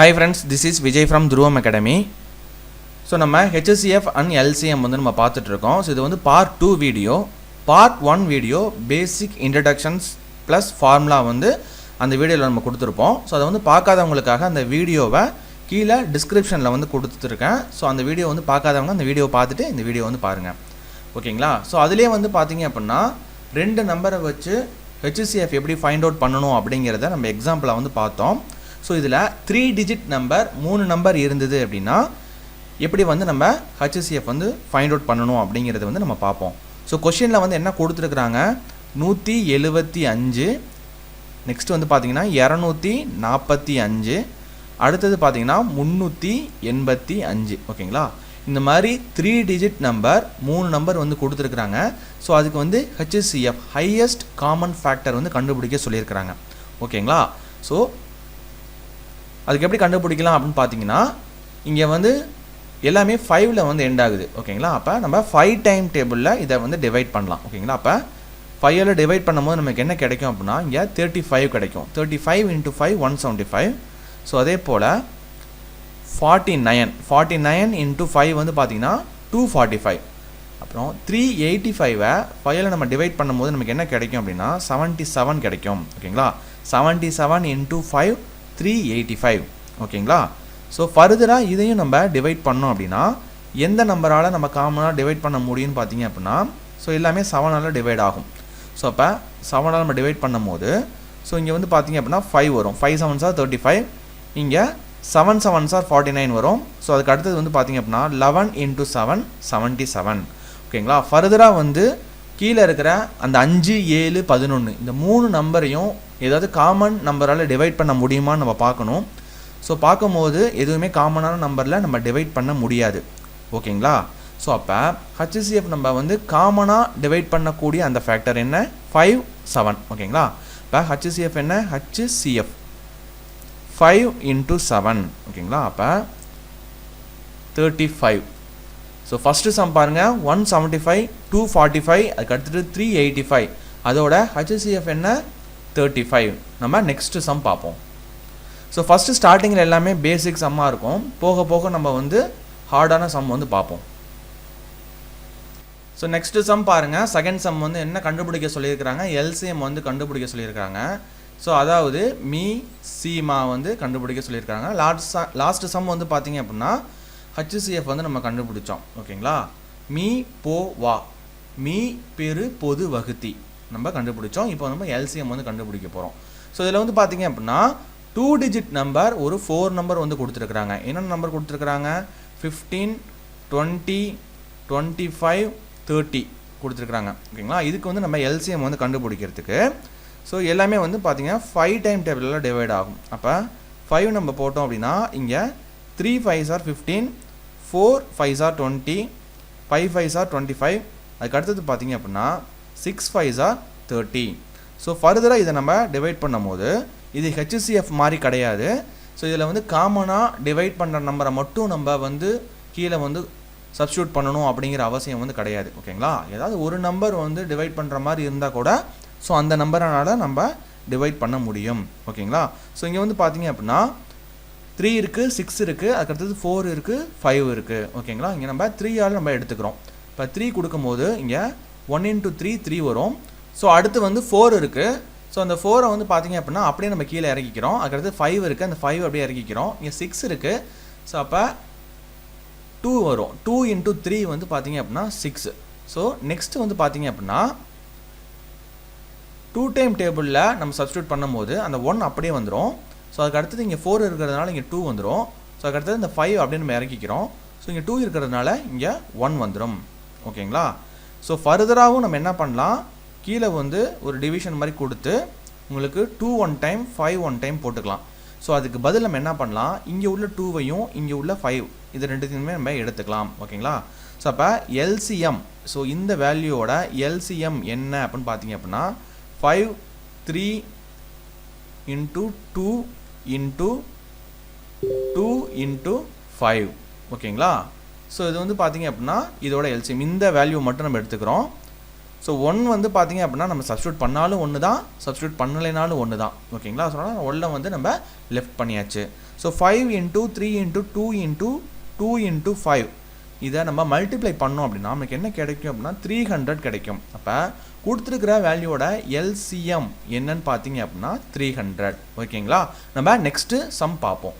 Hi friends this is Vijay from Dhruvam academy so நம்ம HSCF and LCM வந்து நம்ம பார்த்துட்ருக்கோம். ஸோ இது வந்து part two video part one video basic introductions plus formula வந்து அந்த வீடியோவில் நம்ம கொடுத்துருப்போம். ஸோ அதை வந்து பார்க்காதவங்களுக்காக அந்த வீடியோவை கீழே டிஸ்கிரிப்ஷனில் வந்து கொடுத்துருக்கேன் ஸோ அந்த வீடியோ வந்து பார்க்காதவங்க அந்த வீடியோ பார்த்துட்டு இந்த வீடியோ வந்து பாருங்கள் ஓகேங்களா? ஸோ அதுலேயே வந்து பார்த்தீங்க அப்படின்னா ரெண்டு நம்பரை வச்சு ஹெச்சிசிஎஃப் எப்படி ஃபைண்ட் அவுட் பண்ணணும் அப்படிங்கிறத நம்ம எக்ஸாம்பிளாக வந்து பார்த்தோம். ஸோ இதில் த்ரீ டிஜிட் நம்பர் மூணு நம்பர் இருந்தது அப்படின்னா எப்படி வந்து நம்ம ஹெச்சிசிஎஃப் வந்து ஃபைண்ட் அவுட் பண்ணணும் அப்படிங்கிறத வந்து நம்ம பார்ப்போம். ஸோ கொஷினில் வந்து என்ன கொடுத்துருக்குறாங்க? நூற்றி எழுபத்தி அஞ்சு. நெக்ஸ்ட் வந்து பார்த்தீங்கன்னா இரநூத்தி நாற்பத்தி அஞ்சு. அடுத்தது பார்த்தீங்கன்னா முந்நூற்றி எண்பத்தி அஞ்சு. ஓகேங்களா? இந்த மாதிரி த்ரீ டிஜிட் நம்பர் மூணு நம்பர் வந்து கொடுத்துருக்குறாங்க. ஸோ அதுக்கு வந்து ஹெச்எஸ்சிஎஃப் ஹையஸ்ட் காமன் ஃபேக்டர் வந்து கண்டுபிடிக்க சொல்லியிருக்கிறாங்க. ஓகேங்களா? ஸோ அதுக்கு எப்படி கண்டுபிடிக்கலாம் அப்படின்னு பார்த்தீங்கன்னா இங்கே வந்து எல்லாமே ஃபைவ்ல வந்து எண்ட் ஆகுது. ஓகேங்களா அப்போ நம்ம ஃபைவ் டைம் டேபிளில் இதை வந்து டிவைட் பண்ணலாம். ஓகேங்களா அப்போ ஃபைவ்ல டிவைட் பண்ணும்போது நமக்கு என்ன கிடைக்கும் அப்படின்னா இங்கே தேர்ட்டி ஃபைவ் கிடைக்கும். Thirty five into five one seventy five so அதே போல் forty nine forty nine into five வந்து பார்த்தீங்கன்னா டூ ஃபார்ட்டி ஃபைவ் அப்புறம் த்ரீ எயிட்டி ஃபைவை ஃபைவ்ல நம்ம டிவைட் பண்ணும்போது நமக்கு என்ன கிடைக்கும் அப்படின்னா செவன்ட்டி செவன் கிடைக்கும். ஓகேங்களா seventy seven into five three eighty five ஓகேங்களா ஸோ ஃபர்தராக இதையும் நம்ம டிவைட் பண்ணோம் அப்படின்னா எந்த நம்பரால் நம்ம காமனாக டிவைட் பண்ண முடியும்னு பார்த்தீங்க அப்படின்னா ஸோ எல்லாமே செவனால் டிவைட் ஆகும். ஸோ அப்போ செவனால் நம்ம டிவைட் பண்ணும்போது ஸோ இங்கே வந்து பார்த்தீங்க அப்படின்னா ஃபைவ் வரும். Five seven are thirty five இங்கே seven seven are forty nine வரும். ஸோ அதுக்கு அடுத்தது வந்து பார்த்தீங்க அப்படின்னா eleven into seven seventy seven ஓகேங்களா ஃபர்தராக வந்து கீழே இருக்கிற அந்த அஞ்சு ஏழு பதினொன்று இந்த மூணு நம்பரையும் ஏதாவது காமன் நம்பரால் டிவைட் பண்ண முடியுமான்னு நம்ம பார்க்கணும். ஸோ பார்க்கும்போது எதுவுமே காமனான நம்பரில் நம்ம டிவைட் பண்ண முடியாது. ஓகேங்களா? ஸோ அப்போ ஹச்சிசிஎஃப் நம்ம வந்து காமனாக டிவைட் பண்ணக்கூடிய அந்த ஃபேக்டர் என்ன? ஃபைவ் செவன் ஓகேங்களா? இப்போ ஹச்சிசிஎஃப் என்ன? ஹச்சிசிஎஃப் ஃபைவ் இன்ட்டு செவன் ஓகேங்களா? அப்போ thirty five so first sum பாருங்கள் one seventy five two forty five அதுக்கு அடுத்துட்டு த்ரீ எயிட்டி ஃபைவ் அதோட ஹச்சிசிஎஃப் என்ன? தேர்ட்டி ஃபைவ் நம்ம நெக்ஸ்ட்டு சம் பார்ப்போம். ஸோ ஃபஸ்ட்டு ஸ்டார்டிங்கில் எல்லாமே பேசிக் சம்மாக இருக்கும். போக போக நம்ம வந்து ஹார்டான சம் வந்து பார்ப்போம். ஸோ நெக்ஸ்ட்டு சம் பாருங்கள் செகண்ட் சம் வந்து என்ன கண்டுபிடிக்க சொல்லியிருக்கிறாங்க? எல்சிஎம் வந்து கண்டுபிடிக்க சொல்லியிருக்கிறாங்க. ஸோ அதாவது மீ சீமா வந்து கண்டுபிடிக்க சொல்லியிருக்காங்க லாஸ்ட் லாஸ்ட் சம் வந்து பார்த்தீங்க அப்படின்னா ஹச்சிசிஎஃப் வந்து நம்ம கண்டுபிடிச்சோம். ஓகேங்களா? மீ போ வா. மீ பெரு பொது வகுத்தி. நம்ம கண்டுபிடிச்சோம். இப்போ நம்ம எல்சிஎம் வந்து கண்டுபிடிக்க போகிறோம் ஸோ இதில் வந்து பார்த்தீங்க அப்படின்னா டூ டிஜிட் நம்பர் ஒரு ஃபோர் நம்பர் வந்து கொடுத்துருக்குறாங்க. என்னென்ன நம்பர் கொடுத்துருக்குறாங்க? Fifteen twenty twenty five thirty கொடுத்துருக்குறாங்க ஓகேங்களா இதுக்கு வந்து நம்ம எல்சிஎம் வந்து கண்டுபிடிக்கிறதுக்கு ஸோ எல்லாமே வந்து பார்த்தீங்கன்னா ஃபைவ் டைம் டேபிளில் டிவைட் ஆகும். அப்போ ஃபைவ் நம்ம போட்டோம் அப்படின்னா இங்கே three five are fifteen four five are twenty five five are twenty five அதுக்கு அடுத்தது பார்த்தீங்க அப்படின்னா six five are thirty so ஃபர்தராக இதை நம்ம டிவைட் பண்ணும்போது இது ஹெச்சிசிஎஃப் மாதிரி கிடையாது. ஸோ இதில் வந்து காமனாக டிவைட் பண்ணுற நம்பரை மட்டும் நம்ம வந்து கீழே வந்து சப்ஸ்டியூட் பண்ணணும் அப்படிங்கிற அவசியம் வந்து கிடையாது. ஓகேங்களா ஏதாவது ஒரு நம்பர் வந்து டிவைட் பண்ணுற மாதிரி இருந்தால் கூட ஸோ அந்த நம்பரானால் நம்ம டிவைட் பண்ண முடியும். ஓகேங்களா ஸோ இங்கே வந்து பார்த்தீங்க அப்படின்னா த்ரீ இருக்குது சிக்ஸ் இருக்குது அதுக்கடுத்தது ஃபோர் இருக்குது ஃபைவ் இருக்குது ஓகேங்களா இங்கே நம்ம த்ரீ ஆள் நம்ம எடுத்துக்கிறோம். இப்போ த்ரீ கொடுக்கும்போது இங்கே ஒன் இன்ட்டு த்ரீ த்ரீ வரும். ஸோ அடுத்து வந்து ஃபோர் இருக்குது ஸோ அந்த ஃபோரை வந்து பார்த்திங்க அப்படின்னா அப்படியே நம்ம கீழே இறக்கிக்கிறோம். அதுக்கடுத்து ஃபைவ் இருக்குது அந்த ஃபைவ் அப்படியே இறக்கிக்கிறோம். இங்கே சிக்ஸ் இருக்குது ஸோ அப்போ டூ வரும். டூ இன்ட்டு த்ரீ வந்து பார்த்திங்க அப்படின்னா சிக்ஸ் ஸோ நெக்ஸ்ட் வந்து பார்த்திங்க அப்படின்னா டூ டைம் டேபிளில் நம்ம சப்ஸ்டியூட் பண்ணும்போது அந்த ஒன் அப்படியே வந்துடும் ஸோ அதுக்கு அடுத்தது இங்கே ஃபோர் இருக்கிறதுனால இங்கே டூ வந்துடும் ஸோ அதுக்கு அடுத்தது இந்த ஃபைவ் அப்படியே நம்ம இறக்கிக்கிறோம். ஸோ இங்கே டூ இருக்கிறதுனால இங்கே ஒன் வந்துடும் ஓகேங்களா ஸோ ஃபர்தராகவும் நம்ம என்ன பண்ணலாம்? கீழே வந்து ஒரு டிவிஷன் மாதிரி கொடுத்து உங்களுக்கு two one time five one time போட்டுக்கலாம். ஸோ அதுக்கு பதில் நம்ம என்ன பண்ணலாம்? இங்கே உள்ள டூவையும் இங்கே உள்ள ஃபைவ் இது ரெண்டுத்தையுமே நம்ம எடுத்துக்கலாம். ஓகேங்களா? ஸோ அப்போ எல்சிஎம் ஸோ இந்த வேல்யூவோட எல்சிஎம் என்ன அப்படின்னு பார்த்தீங்க அப்படின்னா five three into two into two into five ஓகேங்களா? ஸோ இது வந்து பார்த்திங்க அப்படின்னா இதோட எல்சிஎம் இந்த வேல்யூ மட்டும் நம்ம எடுத்துக்கிறோம். ஸோ ஒன் வந்து பார்த்திங்க அப்படின்னா நம்ம சப்ஸ்டியூட் பண்ணாலும் ஒன்று தான் சப்ஸ்டியூட் பண்ணலைனாலும் ஒன்று தான் ஓகேங்களா சொன்னால் ஒன்றில் வந்து நம்ம லெஃப்ட் பண்ணியாச்சு. So five into three into two into two into five இதை நம்ம மல்டிப்ளை பண்ணோம் அப்படின்னா நமக்கு என்ன கிடைக்கும் அப்படின்னா த்ரீ ஹண்ட்ரட் கிடைக்கும். அப்போ கொடுத்துருக்கிற வேல்யூவோட எல்சிஎம் என்னன்னு பார்த்தீங்க அப்படின்னா த்ரீ ஹண்ட்ரட் ஓகேங்களா நம்ம நெக்ஸ்ட்டு சம் பார்ப்போம்.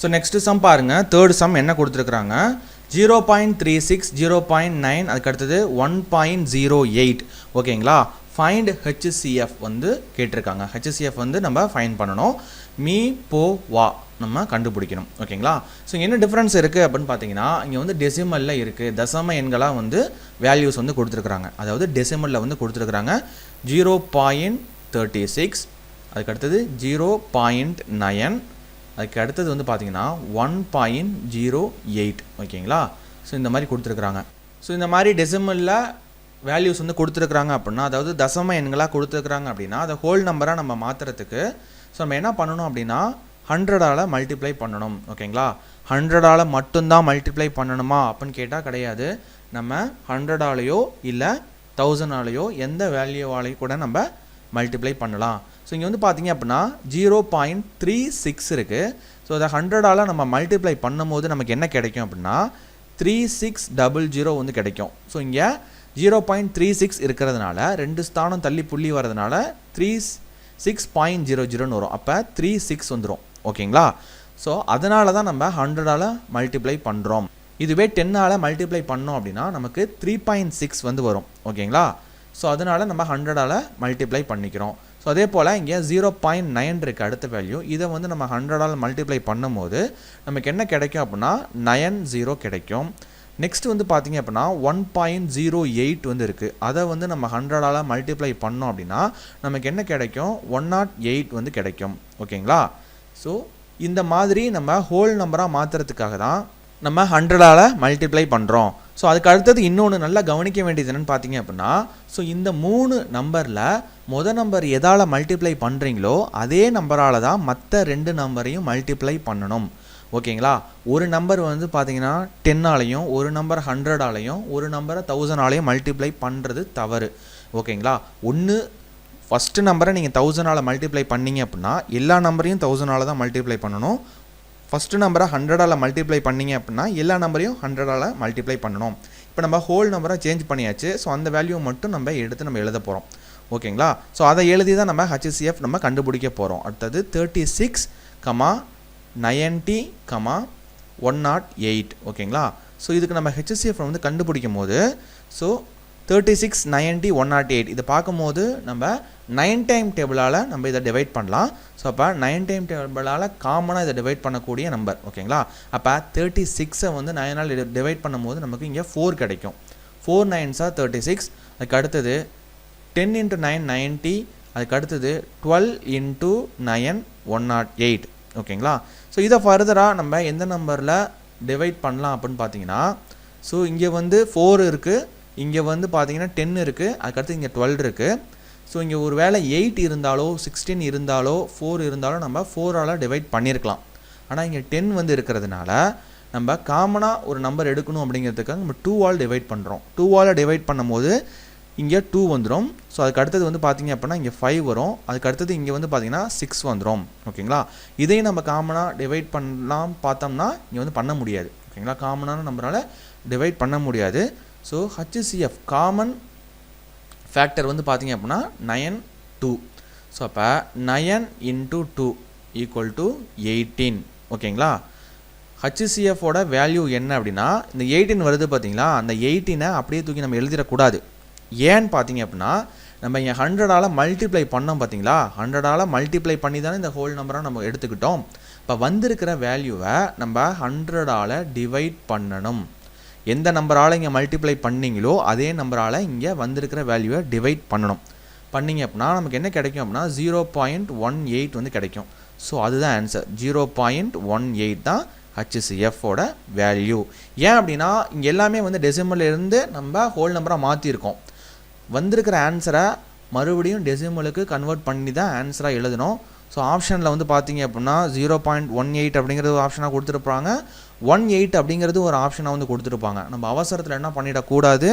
ஸோ நெக்ஸ்ட்டு சம் பாருங்கள் தேர்ட் சம் என்ன கொடுத்துருக்குறாங்க? Zero point three six zero point nine அதுக்கடுத்தது ஒன் பாயிண்ட் ஜீரோ எயிட் ஓகேங்களா? ஃபைண்ட் ஹெச்சிசிஎஃப் வந்து கேட்டிருக்காங்க. ஹெச்சிஎஃப் வந்து நம்ம ஃபைன் பண்ணணும். மீ போ வா நம்ம கண்டுபிடிக்கணும். ஓகேங்களா? ஸோ என்ன டிஃப்ரென்ஸ் இருக்குது அப்படின்னு பார்த்தீங்கன்னா இங்கே வந்து டெசிமலில் இருக்குது தசம எண்களாக வந்து வேல்யூஸ் வந்து கொடுத்துருக்குறாங்க. அதாவது டெசிமலில் வந்து கொடுத்துருக்குறாங்க. ஜீரோ பாயிண்ட் தேர்ட்டி சிக்ஸ் அதுக்கடுத்தது ஜீரோ பாயிண்ட் நயன் அதுக்கு அடுத்தது வந்து பார்த்தீங்கன்னா ஒன் பாயிண்ட் ஜீரோ எயிட் ஓகேங்களா? ஸோ இந்த மாதிரி கொடுத்துருக்குறாங்க. ஸோ இந்த மாதிரி டெசிமலில் வேல்யூஸ் வந்து கொடுத்துருக்குறாங்க அப்படின்னா அதாவது தசம எண்களாக கொடுத்துருக்குறாங்க அப்படின்னா அதை ஹோல் நம்பராக நம்ம மாற்றுறதுக்கு ஸோ நம்ம என்ன பண்ணணும் அப்படின்னா ஹண்ட்ரடால் மல்டிப்ளை பண்ணணும் ஓகேங்களா? ஹண்ட்ரடால் மட்டும்தான் மல்டிப்ளை பண்ணணுமா அப்படின்னு கேட்டால் கிடையாது. நம்ம ஹண்ட்ரடாலேயோ இல்லை தௌசண்டாலேயோ எந்த வேல்யூவாலையும் கூட நம்ம மல்டிப்ளை பண்ணலாம். ஸோ இங்கே வந்து பார்த்தீங்க அப்படின்னா ஜீரோ பாயிண்ட் த்ரீ சிக்ஸ் இருக்குது ஸோ அதை ஹண்ட்ரடால் நம்ம மல்டிப்ளை பண்ணும்போது நமக்கு என்ன கிடைக்கும் அப்படின்னா த்ரீ சிக்ஸ் டபுள் ஜீரோ வந்து கிடைக்கும். ஸோ இங்கே ஜீரோ பாயிண்ட் த்ரீ சிக்ஸ் இருக்கிறதுனால ரெண்டு ஸ்தானம் தள்ளி புள்ளி வரதுனால த்ரீ சிக்ஸ் பாயிண்ட் ஜீரோ ஜீரோன்னு வரும். அப்போ த்ரீ சிக்ஸ் வந்துடும் ஓகேங்களா? ஸோ அதனால தான் நம்ம ஹண்ட்ரடால் மல்டிப்ளை பண்ணுறோம் இதுவே டென்னால் மல்டிப்ளை பண்ணோம் அப்படின்னா நமக்கு த்ரீ பாயிண்ட் சிக்ஸ் வந்து வரும். ஓகேங்களா? ஸோ அதனால் நம்ம ஹண்ட்ரடால் மல்டிப்ளை பண்ணிக்கிறோம். ஸோ அதே போல் இங்கே ஜீரோ பாயிண்ட் நைன் இருக்குது அடுத்த வேல்யூ இதை வந்து நம்ம ஹண்ட்ரடால் மல்டிப்ளை பண்ணும்போது நமக்கு என்ன கிடைக்கும் அப்படின்னா நயன் ஜீரோ கிடைக்கும். நெக்ஸ்ட் வந்து பார்த்தீங்க அப்படின்னா ஒன் பாயிண்ட் ஜீரோ எயிட் வந்து இருக்குது அதை வந்து நம்ம ஹண்ட்ரடால் மல்டிப்ளை பண்ணோம் அப்படின்னா நமக்கு என்ன கிடைக்கும்? ஒன் நாட் எயிட் வந்து கிடைக்கும். ஓகேங்களா ஸோ இந்த மாதிரி நம்ம ஹோல் நம்பராக மாற்றுறதுக்காக தான் நம்ம ஹண்ட்ரடால் மல்டிப்ளை பண்ணுறோம் ஸோ அதுக்கு அடுத்தது இன்னொன்று நல்லா கவனிக்க வேண்டியது என்னென்னு பார்த்தீங்க அப்படின்னா ஸோ இந்த மூணு நம்பரில் மொதல் நம்பர் எதால் மல்டிப்ளை பண்ணுறீங்களோ அதே நம்பரால் தான் மற்ற ரெண்டு நம்பரையும் மல்டிப்ளை பண்ணணும். ஓகேங்களா? ஒரு நம்பர் வந்து பார்த்தீங்கன்னா டென்னாலையும் ஒரு நம்பர் ஹண்ட்ரடாலையும் ஒரு நம்பரை தௌசண்டாலையும் மல்டிப்ளை பண்ணுறது தவறு. ஓகேங்களா? ஒன்று ஃபஸ்ட்டு நம்பரை நீங்கள் தௌசண்டால் மல்டிப்ளை பண்ணீங்க அப்படின்னா எல்லா நம்பரையும் தௌசண்டால் தான் மல்டிப்ளை பண்ணணும். ஃபஸ்ட்டு நம்பரை ஹண்ட்ரடால் மல்டிப்ளை பண்ணீங்க அப்படின்னா எல்லா நம்பரையும் ஹண்ட்ரடால் மல்டிப்ளை பண்ணணும். இப்போ நம்ம ஹோல் நம்பரை சேஞ்ச் பண்ணியாச்சு. ஸோ அந்த வேல்யூ மட்டும் நம்ம எடுத்து நம்ம எழுத போகிறோம் ஓகேங்களா? ஸோ அதை எழுதி தான் நம்ம ஹச்சிசிஎஃப் நம்ம கண்டுபிடிக்க போகிறோம் அடுத்தது thirty six comma ninety comma one naught eight ஓகேங்களா? ஸோ இதுக்கு நம்ம ஹெச்சிசிஎஃப் வந்து கண்டுபிடிக்கும் போது so thirty six ninety one naught eight இதை பார்க்கும்போது நம்ம நைன் டைம் டேபிளால் நம்ம இதை டிவைட் பண்ணலாம். ஸோ அப்போ நைன் டைம் டேபிளால் காமனாக இதை டிவைட் பண்ணக்கூடிய நம்பர் ஓகேங்களா அப்போ தேர்ட்டி சிக்ஸை வந்து நைனால் டிவைட் பண்ணும்போது நமக்கு இங்கே ஃபோர் கிடைக்கும். ஃபோர் நைன்ஸாக தேர்ட்டி சிக்ஸ் அதுக்கு அடுத்தது டென் இன்ட்டு நைன் நைன்ட்டி அதுக்கு அடுத்தது twelve into nine one naught eight ஓகேங்களா ஸோ இதை ஃபர்தராக நம்ம எந்த நம்பரில் டிவைட் பண்ணலாம் அப்படின்னு பார்த்தீங்கன்னா ஸோ இங்கே வந்து ஃபோர் இருக்குது இங்கே வந்து பார்த்தீங்கன்னா டென் இருக்குது அதுக்கடுத்து இங்கே டுவெல் இருக்குது ஸோ இங்கே ஒரு வேளை எயிட் இருந்தாலோ சிக்ஸ்டீன் இருந்தாலோ ஃபோர் இருந்தாலோ நம்ம ஃபோரால் டிவைட் பண்ணியிருக்கலாம் ஆனால் இங்கே டென் வந்து இருக்கிறதுனால நம்ம காமனாக ஒரு நம்பர் எடுக்கணும் அப்படிங்கிறதுக்காக நம்ம டூவால் டிவைட் பண்ணுறோம் டூவால் டிவைட் பண்ணும்போது இங்கே டூ வந்துடும் ஸோ அதுக்கு அடுத்தது வந்து பார்த்தீங்க அப்படின்னா இங்கே ஃபைவ் வரும். அதுக்கு அடுத்தது இங்கே வந்து பார்த்தீங்கன்னா சிக்ஸ் வந்துடும் ஓகேங்களா இதையும் நம்ம காமனாக டிவைட் பண்ணலாம் பார்த்தோம்னா இங்கே வந்து பண்ண முடியாது. ஓகேங்களா காமனான நம்பரால் டிவைட் பண்ண முடியாது. ஸோ ஹச்சிசிஎஃப் காமன் ஃபேக்டர் வந்து பார்த்தீங்க அப்படின்னா நயன் டூ ஸோ அப்போ nine into two equal to eighteen ஓகேங்களா ஹச்சிசிஎஃபோட வேல்யூ என்ன அப்படின்னா இந்த எயிட்டீன் வருது பார்த்தீங்களா அந்த எயிட்டீனை அப்படியே தூக்கி நம்ம எழுதிடக்கூடாது. ஏன்னு பார்த்தீங்க அப்படின்னா நம்ம இங்கே ஹண்ட்ரடால் மல்டிப்ளை பண்ணோம் பார்த்தீங்களா ஹண்ட்ரடால் மல்டிப்ளை பண்ணி தானே இந்த ஹோல் நம்பராக நம்ம எடுத்துக்கிட்டோம். இப்போ வந்திருக்கிற வேல்யூவை நம்ம ஹண்ட்ரடால் டிவைட் பண்ணணும். எந்த நம்பரால் இங்கே மல்டிப்ளை பண்ணீங்களோ அதே நம்பரால் இங்கே வந்திருக்கிற வேல்யூவை டிவைட் பண்ணணும். பண்ணிங்க அப்படின்னா நமக்கு என்ன கிடைக்கும் அப்படின்னா ஜீரோ பாயிண்ட் ஒன் எயிட் வந்து கிடைக்கும். ஸோ அதுதான் answer zero point one eight தான் ஹச்சிசிஎஃபோட வேல்யூ ஏன் அப்படின்னா இங்கே எல்லாமே வந்து டெசிமலிருந்து நம்ம ஹோல் நம்பராக மாற்றிருக்கோம் வந்திருக்கிற ஆன்சரை மறுபடியும் டெசிமலுக்கு கன்வெர்ட் பண்ணி தான் ஆன்சராக எழுதணும். ஸோ ஆப்ஷனில் வந்து பார்த்தீங்க அப்படின்னா ஜீரோ பாயிண்ட் ஒன் எயிட் அப்படிங்கிறது ஒரு ஆப்ஷனாக கொடுத்துருப்பாங்க. ஒன் எயிட் அப்படிங்கிறது ஒரு ஆப்ஷனாக வந்து கொடுத்துருப்பாங்க. நம்ம அவசரத்தில் என்ன பண்ணிடக்கூடாது?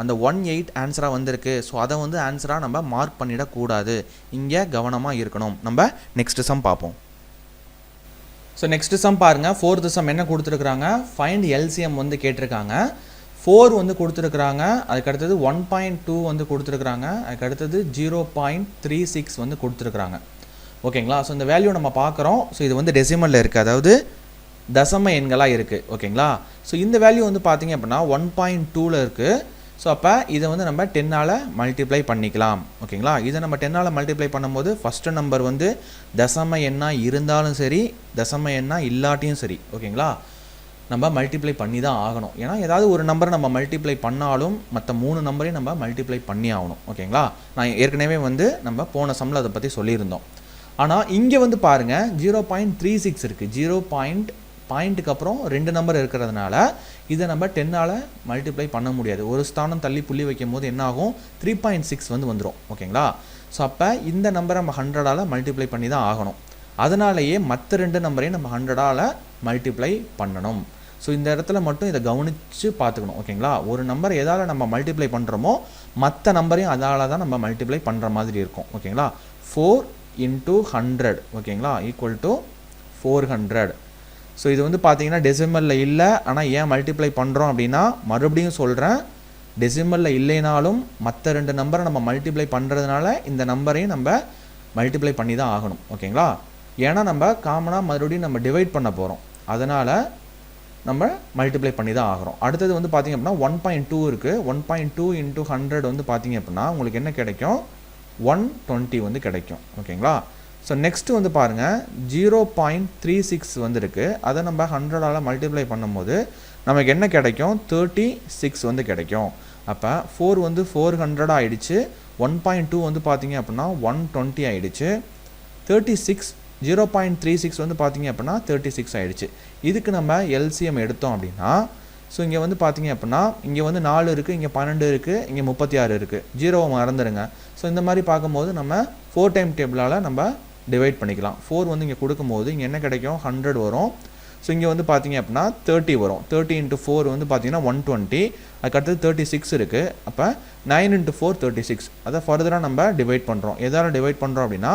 அந்த ஒன் எயிட் ஆன்சராக வந்திருக்கு. ஸோ அதை வந்து ஆன்சராக நம்ம மார்க் பண்ணிடக்கூடாது. இங்கே கவனமாக இருக்கணும். நம்ம நெக்ஸ்ட் சம் பார்ப்போம் ஸோ நெக்ஸ்ட் சம் பாருங்கள் ஃபோர்த்து சம் என்ன கொடுத்துருக்குறாங்க? ஃபைண்ட் எல்சிஎம் வந்து கேட்டிருக்காங்க. ஃபோர் வந்து கொடுத்துருக்குறாங்க. அதுக்கு அடுத்தது ஒன் பாயிண்ட் டூ வந்து கொடுத்துருக்குறாங்க. அதுக்கடுத்தது ஜீரோ பாயிண்ட் த்ரீ சிக்ஸ் வந்து கொடுத்துருக்குறாங்க. ஓகேங்களா? ஸோ இந்த வேல்யூ நம்ம பார்க்குறோம். ஸோ இது வந்து டெசிமலில் இருக்குது அதாவது தசம எண்களாக இருக்குது ஓகேங்களா? ஸோ இந்த வேல்யூ வந்து பார்த்தீங்க அப்படின்னா ஒன் பாயிண்ட் டூவில் இருக்குது ஸோ அப்போ இதை வந்து நம்ம டென்னால் மல்டிப்ளை பண்ணிக்கலாம். ஓகேங்களா? இதை நம்ம டென்னால் மல்டிப்ளை பண்ணும்போது ஃபஸ்ட்டு நம்பர் வந்து தசம எண்ணாக இருந்தாலும் சரி தசம எண்ணாக இல்லாட்டியும் சரி ஓகேங்களா? நம்ம மல்டிப்ளை பண்ணி தான் ஆகணும். ஏன்னா ஏதாவது ஒரு நம்பரை நம்ம மல்டிப்ளை பண்ணாலும் மற்ற மூணு நம்பரையும் நம்ம மல்டிப்ளை பண்ணி ஆகணும். ஓகேங்களா? நான் ஏற்கனவே வந்து நம்ம போன சம்மில் அதை பற்றி சொல்லியிருந்தோம். ஆனால் இங்கே வந்து பாருங்கள் ஜீரோ பாயிண்ட் த்ரீ சிக்ஸ் இருக்குது ஜீரோ பாயிண்ட் பாயிண்ட்டுக்கு அப்புறம் ரெண்டு நம்பர் இருக்கிறதுனால இதை நம்ம டென்னால் மல்டிப்ளை பண்ண முடியாது. ஒரு ஸ்தானம் தள்ளி புள்ளி வைக்கும் போது என்ன ஆகும்? த்ரீ பாயிண்ட் சிக்ஸ் வந்து வந்துடும் ஓகேங்களா? ஸோ அப்போ இந்த நம்பரை நம்ம ஹண்ட்ரடால் மல்டிப்ளை பண்ணி தான் ஆகணும். அதனாலேயே மற்ற ரெண்டு நம்பரையும் நம்ம ஹண்ட்ரடால் மல்டிப்ளை பண்ணணும். ஸோ இந்த இடத்துல மட்டும் இதை கவனித்து பார்த்துக்கணும். ஓகேங்களா? ஒரு நம்பர் எதால் நம்ம மல்டிப்ளை பண்ணுறோமோ மற்ற நம்பரையும் அதால் தான் நம்ம மல்டிப்ளை பண்ணுற மாதிரி இருக்கும். ஓகேங்களா? ஃபோர் இன்ட்டு ஹண்ட்ரட் ஓகேங்களா? Equal to four hundred so இது வந்து பார்த்தீங்கன்னா டெசிமலில் இல்லை ஆனால் ஏன் மல்டிப்ளை பண்ணுறோம் அப்படின்னா மறுபடியும் சொல்கிறேன் டெசிமலில் இல்லைனாலும் மற்ற ரெண்டு நம்பரை நம்ம மல்டிப்ளை பண்ணுறதுனால இந்த நம்பரையும் நம்ம மல்டிப்ளை பண்ணி தான் ஆகணும் ஓகேங்களா? ஏன்னா நம்ம காமனாக மறுபடியும் நம்ம டிவைட் பண்ண போகிறோம் அதனால் நம்ம மல்டிப்ளை பண்ணி தான் ஆகிறோம் அடுத்தது வந்து பார்த்திங்க அப்படின்னா ஒன் பாயிண்ட் டூ இருக்குது one point two into hundred வந்து பார்த்திங்க அப்படின்னா உங்களுக்கு என்ன கிடைக்கும்? ஒன் டுவெண்ட்டி வந்து கிடைக்கும். ஓகேங்களா? ஸோ நெக்ஸ்ட்டு வந்து பாருங்கள் ஜீரோ பாயிண்ட் த்ரீ சிக்ஸ் வந்துருக்கு. அதை நம்ம ஹண்ட்ரடால் மல்டிப்ளை பண்ணும்போது நமக்கு என்ன கிடைக்கும்? தேர்ட்டி சிக்ஸ் வந்து கிடைக்கும். அப்போ ஃபோர் வந்து ஃபோர் ஹண்ட்ரட் ஆகிடுச்சு ஒன் பாயிண்ட் டூ வந்து பார்த்தீங்க அப்படின்னா ஒன் டுவெண்ட்டி ஆகிடுச்சு thirty six zero point three six வந்து பார்த்தீங்க அப்படின்னா தேர்ட்டி சிக்ஸ் ஆகிடுச்சு இதுக்கு நம்ம எல்சிஎம் எடுத்தோம் அப்படின்னா ஸோ இங்கே வந்து பார்த்தீங்க அப்படின்னா இங்கே வந்து நாலு இருக்குது இங்கே பன்னெண்டு இருக்குது இங்கே முப்பத்தி ஆறு இருக்குது ஜீரோவை மறந்துடுங்க ஸோ இந்த மாதிரி பார்க்கும்போது நம்ம ஃபோர் டைம் டேபிளால் நம்ம டிவைட் பண்ணிக்கலாம். ஃபோர் வந்து இங்கே கொடுக்கும்போது இங்கே என்ன கிடைக்கும்? ஹண்ட்ரட் வரும். ஸோ இங்கே வந்து பார்த்தீங்க அப்படின்னா தேர்ட்டி வரும். தேர்ட்டி இன்ட்டு ஃபோர் வந்து பார்த்தீங்கன்னா ஒன் டுவெண்ட்டி அதுக்கடுத்தது தேர்ட்டி சிக்ஸ் இருக்குது அப்போ nine into four thirty six அதை ஃபர்தராக நம்ம டிவைட் பண்ணுறோம் எதால் டிவைட் பண்ணுறோம் அப்படின்னா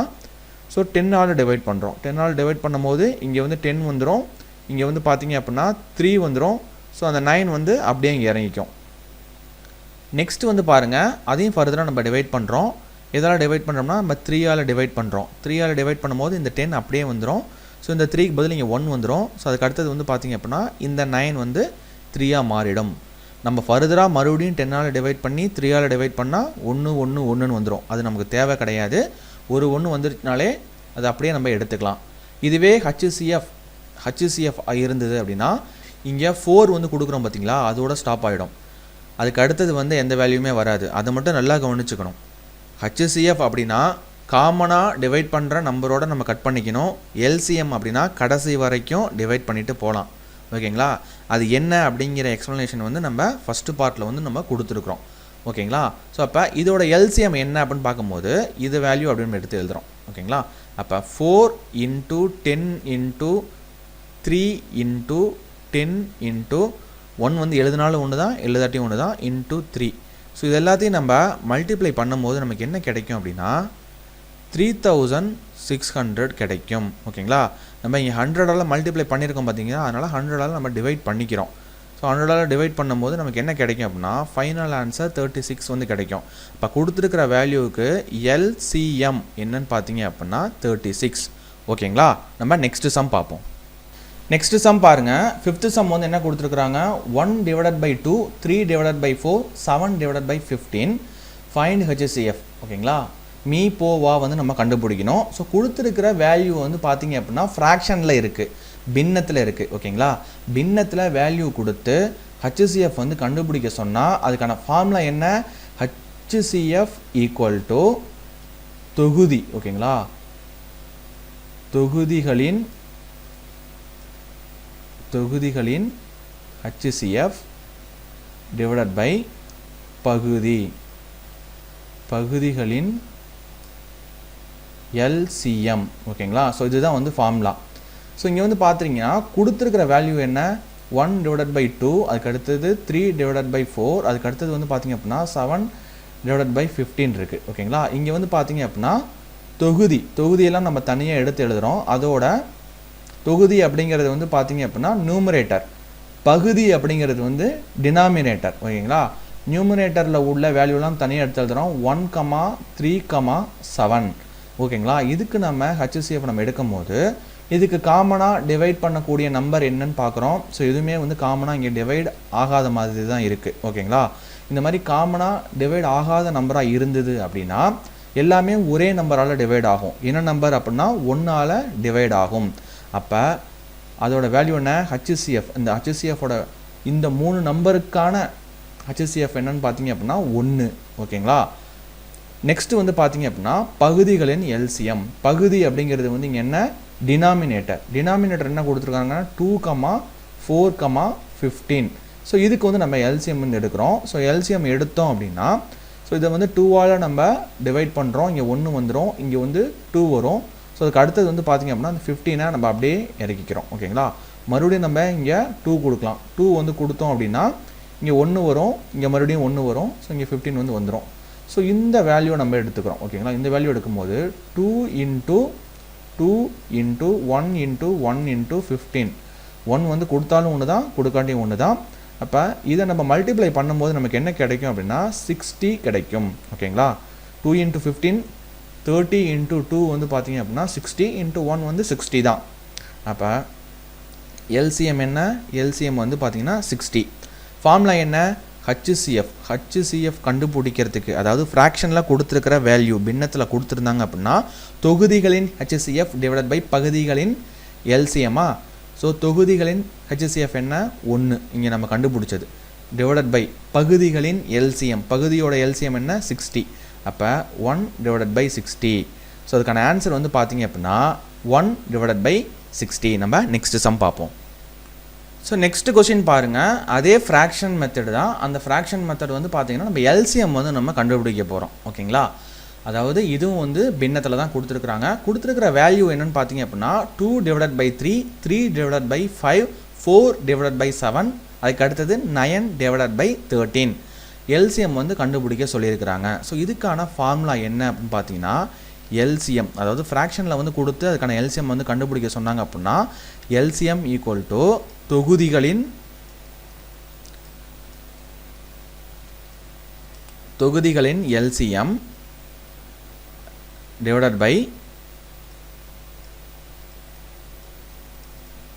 ஸோ டென்னால் டிவைட் பண்ணுறோம் டென்னால் டிவைட் பண்ணும்போது இங்கே வந்து டென் வந்துடும் இங்கே வந்து பார்த்தீங்க அப்படின்னா த்ரீ வந்துடும் ஸோ அந்த நைன் வந்து அப்படியே இங்கே இறங்கிக்கும். நெக்ஸ்ட்டு வந்து பாருங்கள் அதையும் ஃபர்தராக நம்ம டிவைட் பண்ணுறோம் எதால் டிவைட் பண்ணுறோம்னா நம்ம த்ரீயால் டிவைட் பண்ணுறோம் த்ரீயால் டிவைட் பண்ணும்போது இந்த டென் அப்படியே வந்துடும் ஸோ இந்த த்ரீக்கு பதில் இங்கே ஒன் வந்துடும் ஸோ அதுக்கு அடுத்தது வந்து பார்த்திங்க அப்படின்னா இந்த நைன் வந்து த்ரீயாக மாறிடும். நம்ம ஃபர்தராக மறுபடியும் டென்னால் டிவைட் பண்ணி த்ரீயால் டிவைட் பண்ணால் ஒன்று ஒன்று ஒன்றுன்னு வந்துடும் அது நமக்கு தேவை கிடையாது. ஒரு ஒன்று வந்துருச்சுனாலே அது அப்படியே நம்ம எடுத்துக்கலாம். இதுவே ஹச்சிசிஎஃப் ஹச்சிசிஎஃப் இருந்தது அப்படின்னா இங்கே ஃபோர் வந்து கொடுக்குறோம் பார்த்தீங்களா? அதோட ஸ்டாப் ஆகிடும் அதுக்கு அடுத்தது வந்து எந்த வேல்யூமே வராது. அதை மட்டும் நல்லா கவனிச்சுக்கணும். ஹச்சிசிஎஃப் அப்படின்னா காமனாக டிவைட் பண்ணுற நம்பரோட நம்ம கட் பண்ணிக்கணும். எல்சிஎம் அப்படின்னா கடைசி வரைக்கும் டிவைட் பண்ணிவிட்டு போகலாம். ஓகேங்களா? அது என்ன அப்படிங்கிற எக்ஸ்ப்ளனேஷன் வந்து நம்ம ஃபஸ்ட்டு பார்ட்டில் வந்து நம்ம கொடுத்துருக்குறோம். ஓகேங்களா? ஸோ அப்போ இதோட எல்சிஎம் என்ன அப்படின்னு பார்க்கும்போது இது வேல்யூ அப்படின்னு எடுத்து எழுதுகிறோம் ஓகேங்களா? அப்போ four into ten into three into ten into one வந்து எழுதினாலும் ஒன்று தான் எழுதாட்டியும் ஒன்று தான் இன்ட்டு த்ரீ ஸோ இது எல்லாத்தையும் நம்ம மல்டிப்ளை பண்ணும்போது நமக்கு என்ன கிடைக்கும் அப்படின்னா த்ரீ தௌசண்ட் சிக்ஸ் ஹண்ட்ரட் கிடைக்கும். ஓகேங்களா? நம்ம இங்கே ஹண்ட்ரடால் மல்டிப்ளை பண்ணியிருக்கோம் பார்த்தீங்கன்னா அதனால் ஹண்ட்ரடால் நம்ம டிவைட் பண்ணிக்கிறோம். ஸோ ஹண்ட்ரடால் டிவைட் பண்ணும்போது நமக்கு என்ன கிடைக்கும் அப்படின்னா ஃபைனல் ஆன்சர் தேர்ட்டி சிக்ஸ் வந்து கிடைக்கும். இப்போ கொடுத்துருக்கிற வேல்யூவுக்கு எல்சிஎம் என்னன்னு பார்த்தீங்க அப்படின்னா தேர்ட்டி சிக்ஸ் ஓகேங்களா? நம்ம நெக்ஸ்ட்டு சம் பார்ப்போம். நெக்ஸ்ட் சம் பாருங்கள் ஃபிஃப்த்து சம் வந்து என்ன கொடுத்துருக்குறாங்க? One divided by two three divided by four seven divided by fifteen find HSCF ஓகேங்களா மீ போ வா வந்து நம்ம கண்டுபிடிக்கணும். ஸோ கொடுத்துருக்கிற வேல்யூ வந்து பார்த்தீங்க அப்படின்னா ஃப்ராக்ஷனில் இருக்குது பின்னத்தில் இருக்குது ஓகேங்களா பின்னத்தில் வேல்யூ கொடுத்து ஹெச்சிசிஎஃப் வந்து கண்டுபிடிக்க சொன்னால் அதுக்கான ஃபார்முலா என்ன? ஹெச்சிசிஎஃப் ஈக்குவல் டு தொகுதி. ஓகேங்களா தொகுதிகளின் தொகுதிகளின் ஹச்சிசிஎஃப் டிவைடட் பை பகுதி. பகுதிகளின் எல்சிஎம் ஓகேங்களா ஸோ இதுதான் வந்து ஃபார்முலா ஸோ இங்கே வந்து பார்த்துட்டிங்கன்னா கொடுத்துருக்கிற வேல்யூ என்ன? ஒன் டிவைடட் பை டூ அதுக்கு அடுத்தது த்ரீ டிவைடட் பை ஃபோர் அதுக்கு அடுத்தது வந்து பார்த்திங்க அப்படின்னா செவன் டிவைடட் பை ஃபிஃப்டீன் இருக்குது ஓகேங்களா இங்கே வந்து பார்த்தீங்க அப்படின்னா தொகுதி. தொகுதியெல்லாம் நம்ம தனியாக எடுத்து எழுதுகிறோம் அதோட தொகுதி அப்படிங்கிறது வந்து பார்த்தீங்க அப்படின்னா நியூமரேட்டர் பகுதி அப்படிங்கிறது வந்து டினாமினேட்டர் ஓகேங்களா? நியூமரேட்டரில் உள்ள வேல்யூலாம் தனியாக எடுத்து எழுதுகிறோம் one comma three comma seven ஓகேங்களா? இதுக்கு நம்ம ஹெச்சிஎஃப் நம்ம எடுக்கும் போது இதுக்கு காமனாக டிவைட் பண்ணக்கூடிய நம்பர் என்னன்னு பார்க்குறோம். ஸோ எதுவுமே வந்து காமனாக இங்கே டிவைட் ஆகாத மாதிரி தான் இருக்குது ஓகேங்களா? இந்த மாதிரி காமனாக டிவைட் ஆகாத நம்பராக இருந்தது அப்படின்னா எல்லாமே ஒரே நம்பரால் டிவைட் ஆகும். என்ன நம்பர் அப்படின்னா ஒன்றால் டிவைட் ஆகும். அப்போ அதோட வேல்யூ என்ன? ஹச்சிசிஎஃப் இந்த ஹச்சிசிஎஃபோட இந்த மூணு நம்பருக்கான ஹச்சிசிஎஃப் என்னன்னு பார்த்தீங்க அப்படின்னா ஒன்று ஓகேங்களா நெக்ஸ்ட்டு வந்து பார்த்தீங்க அப்படின்னா பகுதிகளின் எல்சிஎம் பகுதி அப்படிங்கிறது வந்து இங்கே என்ன? டினாமினேட்டர் டினாமினேட்டர் என்ன கொடுத்துருக்காங்கன்னா two comma four comma fifteen so இதுக்கு வந்து நம்ம எல்சிஎம் வந்து எடுக்கிறோம். ஸோ எல்சிஎம் எடுத்தோம் அப்படின்னா ஸோ இதை வந்து டூவால் நம்ம டிவைட் பண்ணுறோம் இங்கே ஒன்று வந்துடும் இங்கே வந்து டூ வரும். ஸோ அதுக்கு அடுத்தது வந்து பார்த்திங்க அப்படின்னா அந்த ஃபிஃப்டீனை நம்ம அப்படியே இறக்கிக்கிறோம். ஓகேங்களா? மறுபடியும் நம்ம இங்கே டூ கொடுக்கலாம். டூ வந்து கொடுத்தோம் அப்படின்னா இங்கே ஒன்று வரும் இங்கே மறுபடியும் ஒன்று வரும். ஸோ இங்கே ஃபிஃப்டீன் வந்து வந்துடும் ஸோ இந்த வேல்யூ நம்ம எடுத்துக்கிறோம். ஓகேங்களா? இந்த வேல்யூ எடுக்கும்போது two into two into one into one into fifteen one வந்து கொடுத்தாலும் ஒன்று தான் கொடுக்காட்டியும் ஒன்று தான். அப்போ இதை நம்ம மல்டிப்ளை பண்ணும்போது நமக்கு என்ன கிடைக்கும் அப்படின்னா சிக்ஸ்டி கிடைக்கும். ஓகேங்களா? Two into fifteen thirty into two வந்து பார்த்தீங்க அப்படின்னா சிக்ஸ்டி இன்ட்டு ஒன் வந்து சிக்ஸ்டி தான். அப்போ எல்சிஎம் என்ன? எல்சிஎம் வந்து பார்த்தீங்கன்னா சிக்ஸ்டி ஃபார்முலா என்ன? ஹச்சிசிஎஃப் ஹச்சிசிஎஃப் கண்டுபிடிக்கிறதுக்கு அதாவது ஃப்ராக்ஷனில் கொடுத்துருக்கிற வேல்யூ பின்னத்தில் கொடுத்துருந்தாங்க அப்படின்னா தொகுதிகளின் ஹச்சிசிஎஃப் டிவைடட் பை பகுதிகளின் எல்சிஎம்மா ஸோ தொகுதிகளின் ஹச்சிசிஎஃப் என்ன? ஒன்று இங்கே நம்ம கண்டுபிடிச்சது. டிவைடட் பை பகுதிகளின் எல்சிஎம் பகுதியோட எல்சிஎம் என்ன? சிக்ஸ்டி அப்போ one divided by sixty so அதுக்கான ஆன்சர் வந்து பார்த்தீங்க அப்படின்னா ஒன் டிவைடட் பை சிக்ஸ்டி நம்ம நெக்ஸ்ட் சம் பார்ப்போம். ஸோ நெக்ஸ்ட் கொஷின் பாருங்கள் அதே ஃப்ராக்ஷன் மெத்தடு தான். அந்த ஃப்ராக்ஷன் மெத்தட் வந்து பார்த்தீங்கன்னா நம்ம எல்சிஎம் வந்து நம்ம கண்டுபிடிக்க போகிறோம் ஓகேங்களா? அதாவது இதுவும் வந்து பின்னத்தில் தான் கொடுத்துருக்குறாங்க. கொடுத்துருக்கிற வேல்யூ என்னென்னு பார்த்தீங்க அப்படின்னா two divided by three three divided by five four divided by seven அதுக்கு அடுத்தது nine divided by thirteen LCM வந்து கண்டுபிடிக்க சொல்லியிருக்கிறாங்க. ஸோ இதுக்கான ஃபார்முலா என்ன அப்படின்னு பார்த்தீங்கன்னா எல்சிஎம் அதாவது ஃப்ராக்ஷனில் வந்து கொடுத்து அதுக்கான எல்சிஎம் வந்து கண்டுபிடிக்க சொன்னாங்க அப்படின்னா எல்சிஎம் ஈக்குவல் டு தொகுதிகளின் தொகுதிகளின் எல்சிஎம் டிவைடட் பை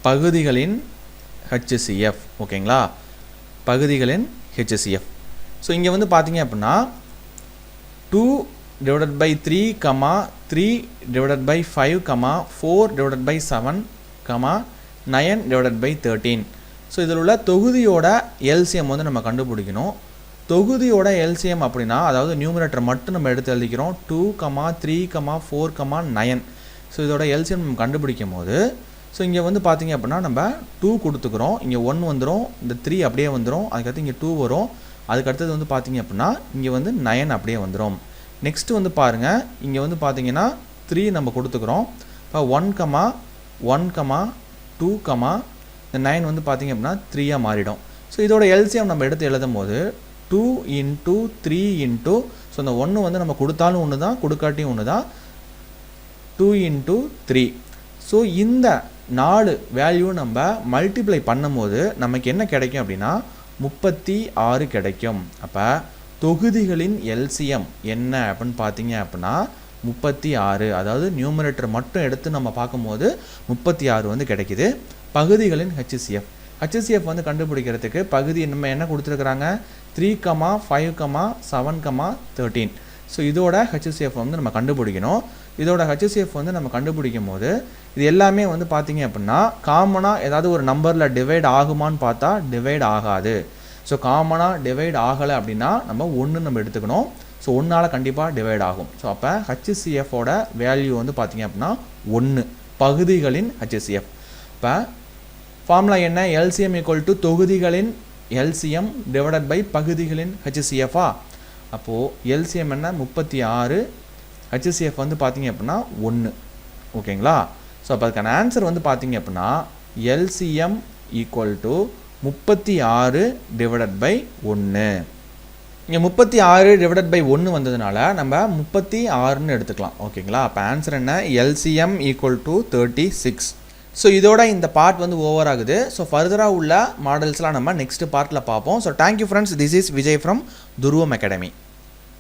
பகுதிகளின் ஹெச்சிசிஎஃப் ஓகேங்களா பகுதிகளின் ஹெச்சிசிஎஃப் ஸோ இங்கே வந்து பார்த்தீங்க அப்படின்னா two divided by three comma three divided by five comma four divided by seven comma nine divided by thirteen so இதில் உள்ள தொகுதியோட எல்சிஎம் வந்து நம்ம கண்டுபிடிக்கணும். தொகுதியோட எல்சிஎம் அப்படின்னா அதாவது நியூமினேட்டர் மட்டும் நம்ம எடுத்து எழுதிக்கிறோம். Two comma three comma four comma nine so இதோட எல்சிஎம் நம்ம கண்டுபிடிக்கும் போது ஸோ இங்கே வந்து பார்த்தீங்க அப்படின்னா நம்ம டூ கொடுத்துக்கிறோம். இங்கே ஒன் வந்துடும் இந்த த்ரீ அப்படியே வந்துடும் அதுக்கடுத்து இங்கே டூ வரும். அதுக்கு அடுத்தது வந்து பார்த்தீங்க அப்படின்னா இங்கே வந்து நயன் அப்படியே வந்துடும் நெக்ஸ்ட்டு வந்து பாருங்கள் இங்கே வந்து பார்த்தீங்கன்னா த்ரீ நம்ம கொடுத்துக்கிறோம். இப்போ one comma one comma two comma இந்த நைன் வந்து பார்த்தீங்க அப்படின்னா த்ரீயாக மாறிடும். ஸோ இதோட எல்சிஎம் நம்ம எடுத்து எழுதும் போது two into three into so இந்த ஒன்று வந்து நம்ம கொடுத்தாலும் ஒன்று தான் கொடுக்காட்டியும் ஒன்று தான் டூ இன்ட்டு த்ரீ ஸோ இந்த நாலு வேல்யூ நம்ம மல்டிப்ளை பண்ணும்போது நமக்கு என்ன கிடைக்கும் அப்படின்னா முப்பத்தி ஆறு கிடைக்கும். அப்போ தொகுதிகளின் எல்சிஎம் என்ன அப்படின்னு பார்த்தீங்க அப்படின்னா முப்பத்தி ஆறு. அதாவது நியூமரேட்டர் மட்டும் எடுத்து நம்ம பார்க்கும்போது முப்பத்தி ஆறு வந்து கிடைக்குது. பகுதிகளின் ஹெச்சிசிஎஃப் ஹெச்சிசிஎஃப் வந்து கண்டுபிடிக்கிறதுக்கு பகுதி நம்ம என்ன கொடுத்துருக்குறாங்க? Three comma five comma seven comma thirteen so இதோட ஹெச்சிசிஎஃப் வந்து நம்ம கண்டுபிடிக்கணும். இதோட ஹெச்சிஎஃப் வந்து நம்ம கண்டுபிடிக்கும் போது இது எல்லாமே வந்து பார்த்தீங்க அப்படின்னா காமனாக ஏதாவது ஒரு நம்பரில் டிவைட் ஆகுமான்னு பார்த்தா டிவைட் ஆகாது. ஸோ காமனாக டிவைட் ஆகலை அப்படின்னா நம்ம ஒன்று நம்ம எடுத்துக்கணும். ஸோ ஒன்றால் கண்டிப்பாக டிவைட் ஆகும். ஸோ அப்போ ஹெச்சிசிஎஃபோட வேல்யூ வந்து பார்த்தீங்க அப்படின்னா ஒன்று பகுதிகளின் ஹெச்சிசிஎஃப் இப்போ ஃபார்முலா என்ன? எல்சிஎம் ஈக்குவல் டு தொகுதிகளின் எல்சிஎம் டிவைடட் பை பகுதிகளின் ஹெச்சிசிஎஃபா அப்போது எல்சிஎம் என்ன? முப்பத்தி ஆறு ஹச்சிசிஎஃப் வந்து பார்த்தீங்க அப்படின்னா ஒன்று ஓகேங்களா? ஸோ அப்போ அதுக்கான ஆன்சர் வந்து பார்த்தீங்க அப்படின்னா எல்சிஎம் ஈக்குவல் டு முப்பத்தி ஆறு டிவைடட் பை ஒன்று இங்கே முப்பத்தி ஆறு டிவைடட் பை ஒன்று வந்ததுனால நம்ம முப்பத்தி ஆறுன்னு எடுத்துக்கலாம். ஓகேங்களா? அப்போ ஆன்சர் என்ன? LCM equal to thirty six so இதோட இந்த பார்ட் வந்து ஓவர் ஆகுது. ஸோ ஃபர்தராக உள்ள மாடல்ஸ்லாம் நம்ம நெக்ஸ்ட் பார்ட்டில் பார்ப்போம் so thank you friends this is Vijay from Dhruvam academy